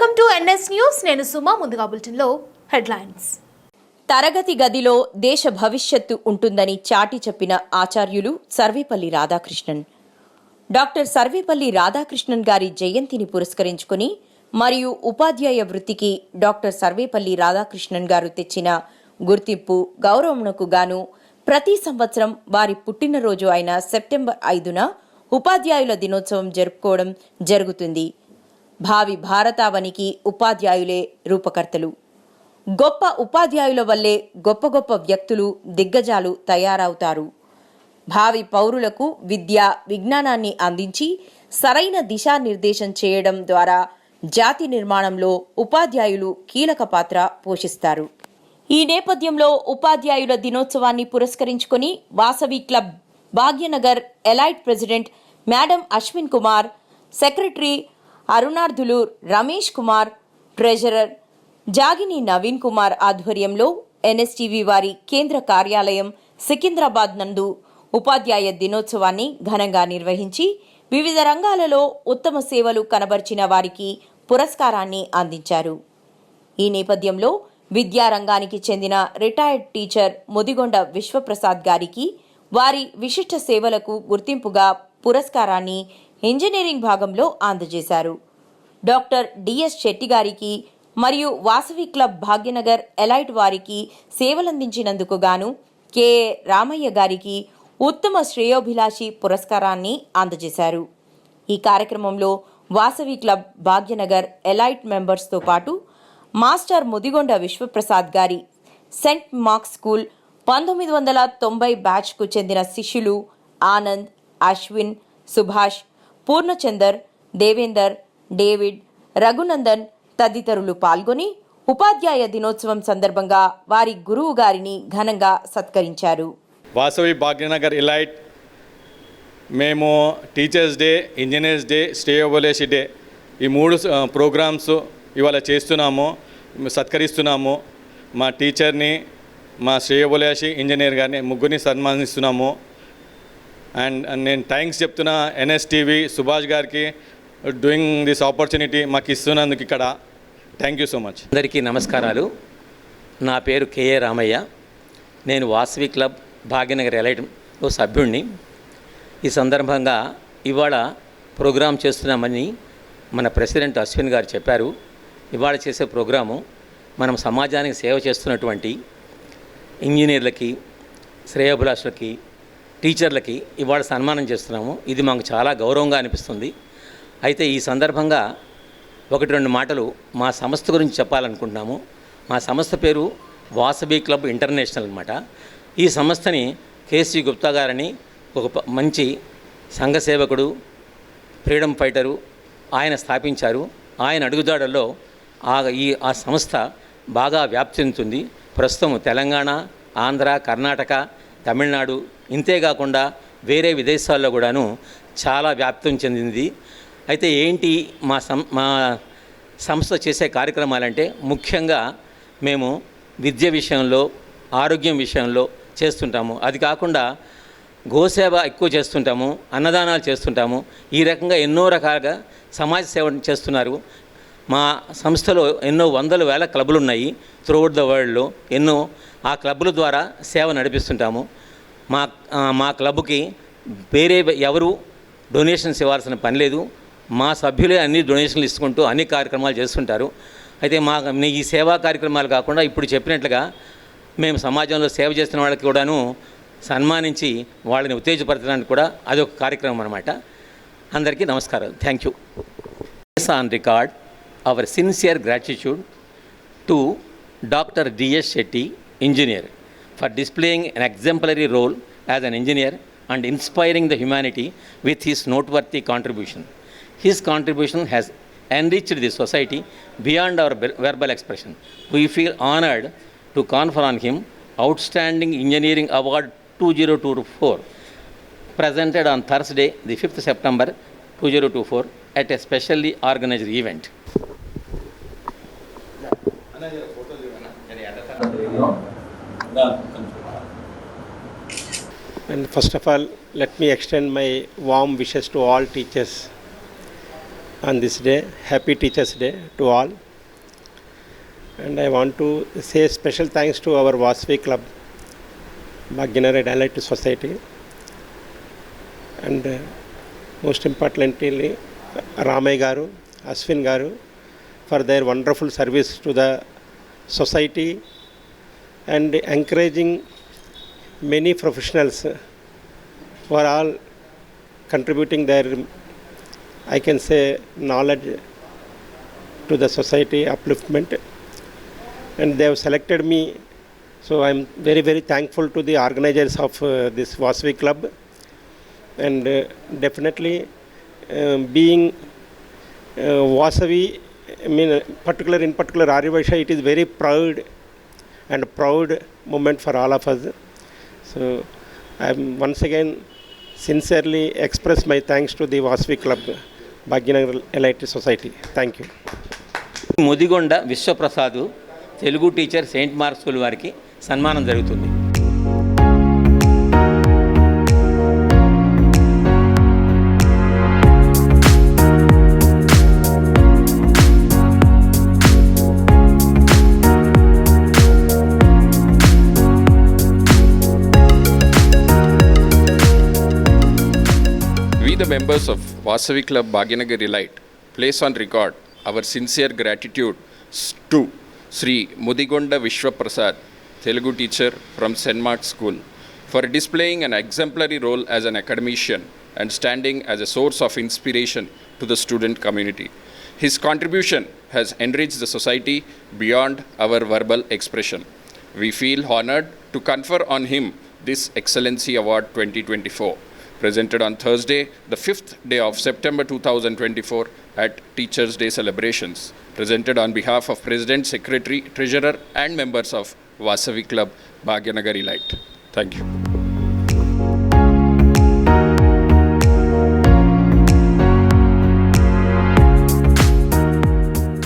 Welcome to NS news. నేను సుమా ముందుగా బులెటిన్లో హెడ్లైన్స్. తరగతి గదిలో దేశ భవిష్యత్తు ఉంటుందని చాటి చెప్పిన ఆచార్యులు సర్వేపల్లి రాధాకృష్ణన్. డాక్టర్ సర్వేపల్లి రాధాకృష్ణన్ గారి జయంతిని పురస్కరించుకుని మరియు ఉపాధ్యాయ వృత్తికి డాక్టర్ సర్వేపల్లి రాధాకృష్ణన్ గారు తెచ్చిన గుర్తింపు గౌరవమునకు గాను ప్రతి సంవత్సరం వారి పుట్టినరోజు అయిన సెప్టెంబర్ ఐదున ఉపాధ్యాయుల దినోత్సవం జరుపుకోవడం జరుగుతుంది. భావి భారతావనికి ఉపాధ్యాయులే రూపకర్తలు. గొప్ప ఉపాధ్యాయుల వల్లే గొప్ప గొప్ప వ్యక్తులు దిగ్గజాలు తయారవుతారు. భావి పౌరులకు విద్య విజ్ఞానాన్ని అందించి సరైన దిశానిర్దేశం చేయడం ద్వారా జాతి నిర్మాణంలో ఉపాధ్యాయులు కీలక పాత్ర పోషిస్తారు. ఈ నేపథ్యంలో ఉపాధ్యాయుల దినోత్సవాన్ని పురస్కరించుకొని Vasavi club Bhagyanagar elite president madam Ashwin Kumar secretary అరుణార్థులు Ramesh Kumar treasurer Jagini Naveen Kumar ఆధ్వర్యంలో ఎన్ఎస్టీవీ వారి కేంద్ర కార్యాలయం సికింద్రాబాద్ నందు ఉపాధ్యాయ దినోత్సవాన్ని ఘనంగా నిర్వహించి వివిధ రంగాలలో ఉత్తమ సేవలు కనబర్చిన వారికి పురస్కారాన్ని అందించారు. ఈ నేపథ్యంలో విద్యారంగానికి చెందిన రిటైర్డ్ టీచర్ ముదిగొండ విశ్వప్రసాద్ గారికి వారి విశిష్ట సేవలకు గుర్తింపుగా పురస్కారాన్ని ఇంజనీరింగ్ భాగంలో అందజేశారు. డాక్టర్ డిఎస్ శెట్టి గారికి మరియు వాసవి క్లబ్ భాగ్యనగర్ ఎలైట్ వారికి సేవలందించినందుకు గాను కెఏ రామయ్య గారికి ఉత్తమ శ్రేయోభిలాషి పురస్కారాన్ని అందజేశారు. ఈ కార్యక్రమంలో వాసవి క్లబ్ భాగ్యనగర్ ఎలైట్ మెంబర్స్తో పాటు మాస్టర్ ముదిగొండ విశ్వప్రసాద్ గారి సెంట్ మార్క్స్ స్కూల్ పంతొమ్మిది వందల తొంభై బ్యాచ్కు చెందిన శిష్యులు ఆనంద్ అశ్విన్ సుభాష్ పూర్ణచందర్ దేవేందర్ డేవిడ్ రఘునందన్ తదితరులు పాల్గొని ఉపాధ్యాయ దినోత్సవం సందర్భంగా వారి గురువు గారిని ఘనంగా సత్కరించారు. వాసవి భాగ్యనగర్ ఇలైట్ మేము టీచర్స్ డే ఇంజనీర్స్ డే స్టే ఓవలేసి డే ఈ మూడు ప్రోగ్రామ్స్ ఇవాళ చేస్తున్నాము సత్కరిస్తున్నాము. మా టీచర్ని మా శ్రేయోబోలేసి ఇంజనీర్ గారిని ముగ్గురిని సన్మానిస్తున్నాము. అండ్ నేను థ్యాంక్స్ చెప్తున్నా ఎన్ఎస్టీవీ సుభాష్ గారికి డూయింగ్ దిస్ ఆపర్చునిటీ మాకు ఇస్తున్నందుకు ఇక్కడ. థ్యాంక్ యూ సో మచ్ అందరికీ నమస్కారాలు. నా పేరు కేఏ రామయ్య. నేను వాసవి క్లబ్ భాగ్యనగర్ ఎలైట్లో సభ్యుడిని ఈ సందర్భంగా ఇవాళ ప్రోగ్రాం చేస్తున్నామని మన ప్రెసిడెంట్ అశ్విన్ గారు చెప్పారు. ఇవాళ చేసే ప్రోగ్రాము మనం సమాజానికి సేవ చేస్తున్నటువంటి ఇంజనీర్లకి శ్రేయోభిలాషులకి టీచర్లకి ఇవాళ సన్మానం చేస్తున్నాము. ఇది మాకు చాలా గౌరవంగా అనిపిస్తుంది. అయితే ఈ సందర్భంగా ఒకటి రెండు మాటలు మా సంస్థ గురించి చెప్పాలనుకుంటున్నాము. మా సంస్థ పేరు వాసవి క్లబ్ ఇంటర్నేషనల్ అనమాట ఈ సంస్థని కేసీ గుప్తా గారని ఒక మంచి సంఘ సేవకుడు ఫ్రీడమ్ ఫైటరు ఆయన స్థాపించారు. ఆయన అడుగుదాడల్లో ఆ ఈ ఆ సంస్థ బాగా వ్యాప్తి చెందుతుంది. ప్రస్తుతం తెలంగాణ ఆంధ్ర కర్ణాటక తమిళనాడు ఇంతేకాకుండా వేరే విదేశాల్లో కూడాను చాలా వ్యాప్తం చెందింది. అయితే ఏంటి మా సం మా సంస్థ చేసే కార్యక్రమాలంటే ముఖ్యంగా మేము విద్య విషయంలో ఆరోగ్యం విషయంలో చేస్తుంటాము. అది కాకుండా గోసేవ ఎక్కువ చేస్తుంటాము అన్నదానాలు చేస్తుంటాము. ఈ రకంగా ఎన్నో రకాలుగా సమాజ సేవ చేస్తున్నారు. మా సంస్థలో ఎన్నో వందల వేల క్లబ్బులు ఉన్నాయి త్రూఅవుట్ ద వరల్డ్లో ఎన్నో ఆ క్లబ్ల ద్వారా సేవ నడిపిస్తుంటాము. మా మా క్లబ్కి వేరే ఎవరు డొనేషన్స్ ఇవ్వాల్సిన పని లేదు. మా సభ్యులే అన్ని డొనేషన్లు ఇస్తుకుంటూ అన్ని కార్యక్రమాలు చేస్తుంటారు. అయితే మా ఈ సేవా కార్యక్రమాలు కాకుండా ఇప్పుడు చెప్పినట్లుగా మేము సమాజంలో సేవ చేస్తున్న వాళ్ళకి కూడాను సన్మానించి వాళ్ళని ఉత్తేజపరచడానికి కూడా అదొక కార్యక్రమం అనమాట అందరికీ నమస్కారం thank you on record our sincere gratitude to Dr. D.S. Shetty, engineer, for displaying an exemplary role as an engineer and inspiring the humanity with his noteworthy contribution. His contribution has enriched the society beyond our verbal expression. We feel honored to confer on him Outstanding Engineering Award 2024, presented on Thursday, the 5th September 2024, at a specially organized event. And first of all, let me extend my warm wishes to all teachers. on this day. Happy Teachers' Day to all. And I want to say special thanks to our Vasvi Club, Bhagyanagar Allied Society, and uh, most importantly, Ramay Garu, Aswin Garu, for their wonderful service to the society and encouraging many professionals who are all contributing their, I can say, knowledge to the society upliftment. And they have selected me, so I'm very, very thankful to the organizers of uh, this Vasvi Club. And uh, definitely, um, being uh, Vasavi, mean particular in particular ఆర్యభాష it is very proud and proud moment for all of us so I'm once again sincerely express my thanks to the Vasavi club Bhagyanagar elite society thank you Mudigonda Vishwaprasad Telugu teacher Saint Mark school వారికి సన్మానం జరుగుతుంది. The members of Vasavi Club Bhagyanagar Elite, place on record our sincere gratitude to Sri Mudigonda Vishwaprasad, Telugu teacher from St. Mark's School, for displaying an exemplary role as an academician and standing as a source of inspiration to the student community. His contribution has enriched the society beyond our verbal expression. We feel honored to confer on him this Excellency Award 2024 presented on Thursday, the fifth day of September 2024 at Teachers' Day celebrations, presented on behalf of President, Secretary, Treasurer, and members of Vasavi Club, Bhagyanagar Elite. Thank you.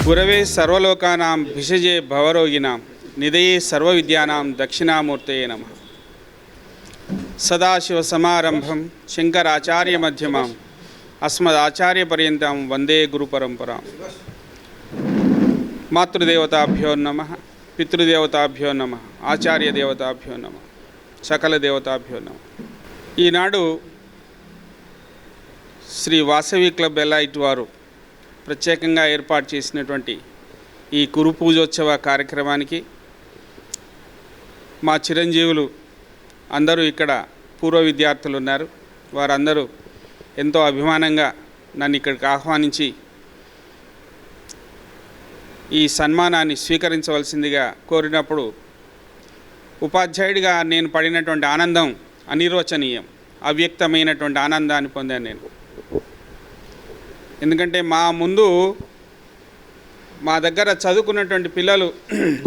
గురవే సర్వలోకానాం భిషజే భవరోగిణాం నిదయే సర్వవిద్యానాం దక్షిణామూర్తయే నమ సదాశివసమారంభం శంకరాచార్యమధ్యమాం అస్మదాచార్యపర్యంతం వందే గురుపరంపరాం మాతృదేవతాభ్యో నమ పితృదేవతాభ్యో నమ ఆచార్యదేవతాభ్యో నమ సకల దేవతాభ్యో నమ ఈనాడు శ్రీ వాసవి క్లబ్ ఎలైట్ వారు ప్రత్యేకంగా ఏర్పాటు చేసినటువంటి ఈ కురు పూజోత్సవ కార్యక్రమానికి మా చిరంజీవులు అందరూ ఇక్కడ పూర్వ విద్యార్థులు ఉన్నారు. వారందరూ ఎంతో అభిమానంగా నన్ను ఇక్కడికి ఆహ్వానించి ఈ సన్మానాన్ని స్వీకరించవలసిందిగా కోరినప్పుడు ఉపాధ్యాయుడిగా నేను పడినటువంటి ఆనందం అనిరోచనీయం. అవ్యక్తమైనటువంటి ఆనందాన్ని పొందాను నేను. ఎందుకంటే మా ముందు మా దగ్గర చదువుకున్నటువంటి పిల్లలు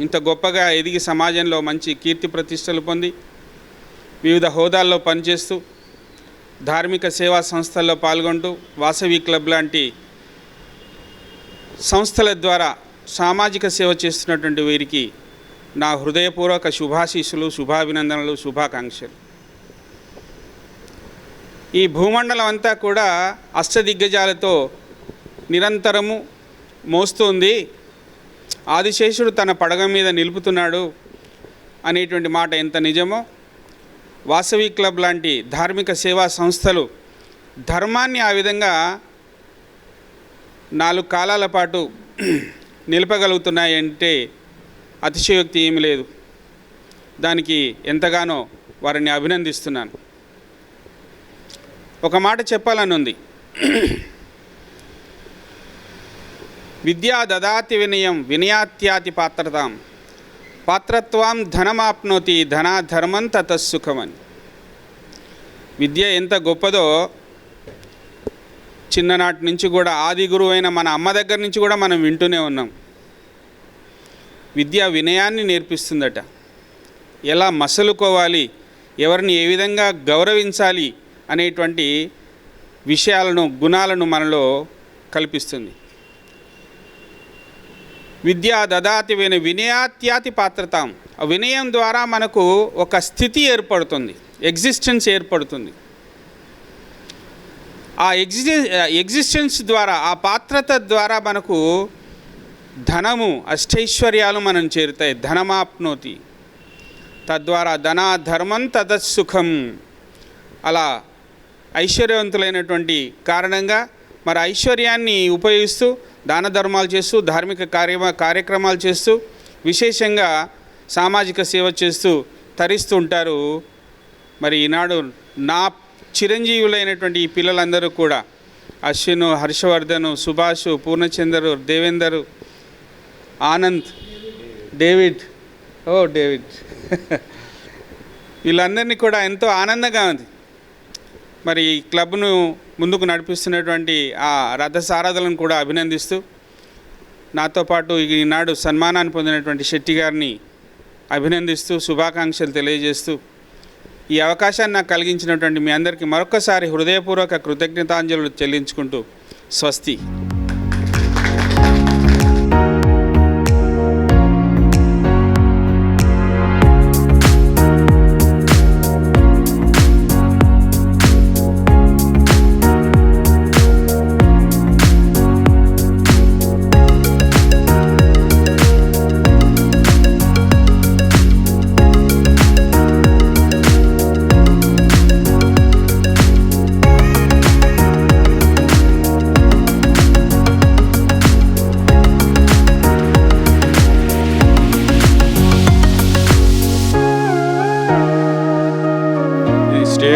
ఇంత గొప్పగా ఎదిగి సమాజంలో మంచి కీర్తి ప్రతిష్టలు పొంది వివిధ హోదాల్లో పనిచేస్తూ ధార్మిక సేవా సంస్థల్లో పాల్గొంటూ వాసవి క్లబ్ లాంటి సంస్థల ద్వారా సామాజిక సేవ చేస్తున్నటువంటి వీరికి నా హృదయపూర్వక శుభాశీస్సులు శుభాభినందనలు శుభాకాంక్షలు. ఈ భూమండలం అంతా కూడా అష్టదిగ్గజాలతో నిరంతరము మోస్తుంది. ఆదిశేషుడు తన పడగ మీద నిలుపుతున్నాడు అనేటువంటి మాట ఎంత నిజమో వాసవి క్లబ్ లాంటి ధార్మిక సేవా సంస్థలు ధర్మాన్ని ఆ విధంగా నాలుగు కాలాల పాటు నిలపగలుగుతున్నాయి అంటే అతిశయోక్తి ఏమి లేదు. దానికి ఎంతగానో వారిని అభినందిస్తున్నాను. ఒక మాట చెప్పాలని ఉంది విద్యా దదాతి వినయం వినయాత్యాతి పాత్రతాం. పాత్రత్వం ధనమాప్నోతి ధనాధర్మం తతసుఖమని విద్య ఎంత గొప్పదో చిన్ననాటి నుంచి కూడా ఆది గురువు అయిన మన అమ్మ దగ్గర నుంచి కూడా మనం వింటూనే ఉన్నాం. విద్య వినయాన్ని నేర్పిస్తుందట. ఎలా మసలుకోవాలి ఎవరిని ఏ విధంగా గౌరవించాలి అనేటువంటి విషయాలను గుణాలను మనలో కల్పిస్తుంది. విద్యా దదాతి విన వినయాత్యాతి పాత్రతాం. ఆ వినయం ద్వారా మనకు ఒక స్థితి ఏర్పడుతుంది ఎగ్జిస్టెన్స్ ఏర్పడుతుంది. ఆ ఎగ్జి ఎగ్జిస్టెన్స్ ద్వారా ఆ పాత్రత ద్వారా మనకు ధనము అష్టైశ్వర్యాలు మనం చేరుతాయి ధనమాప్నోతి. తద్వారా ధన ధర్మం తదసుఖం అలా ఐశ్వర్యవంతులైనటువంటి కారణంగా మరి ఐశ్వర్యాన్ని ఉపయోగిస్తూ దాన ధర్మాలు చేస్తూ ధార్మిక కార్య కార్యక్రమాలు చేస్తూ విశేషంగా సామాజిక సేవ చేస్తూ తరిస్తూ ఉంటారు. మరి ఈనాడు నా చిరంజీవులైనటువంటి ఈ పిల్లలందరూ కూడా అశ్విను హర్షవర్ధను సుభాష్ పూర్ణచందరు దేవేందరు ఆనంద్ డేవిడ్ ఓ డేవిడ్. వీళ్ళందరినీ కూడా ఎంతో ఆనందంగా ఉంది. మరి ఈ క్లబ్ను ముందుకు నడిపిస్తున్నటువంటి ఆ రథసారథులను కూడా అభినందిస్తూ నాతో పాటు ఈనాడు సన్మానాన్ని పొందినటువంటి శెట్టి గారిని అభినందిస్తూ శుభాకాంక్షలు తెలియజేస్తూ ఈ అవకాశాన్ని నాకు కలిగించినటువంటి మీ అందరికీ మరొకసారి హృదయపూర్వక కృతజ్ఞతాంజలు చెల్లించుకుంటూ స్వస్తి.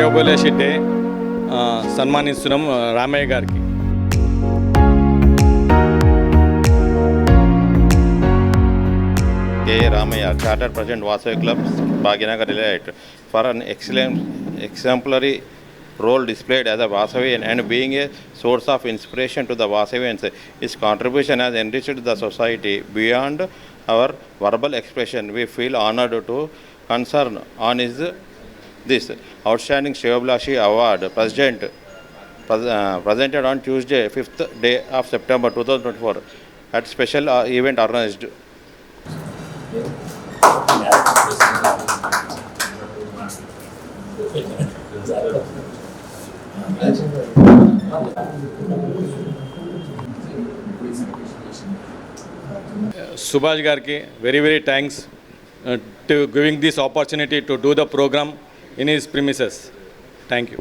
ఈ స్టే ఓబలేసి డే సన్మానిస్తున్నాం రామయ్య గారికి K. Ramaya, Chartered President Vasavi Club, Bhaginagar Elite, for an excellent, exemplary role displayed as a Vasavian and being a source of inspiration to the Vasavians. His contribution has enriched the society beyond our verbal expression. We feel honored to concern on his this outstanding Shivabhilashi award president presented on Tuesday fifth day of September two thousand twenty four at special event organized Subhash గారికి very very thanks to giving this opportunity to do the program in his premises thank you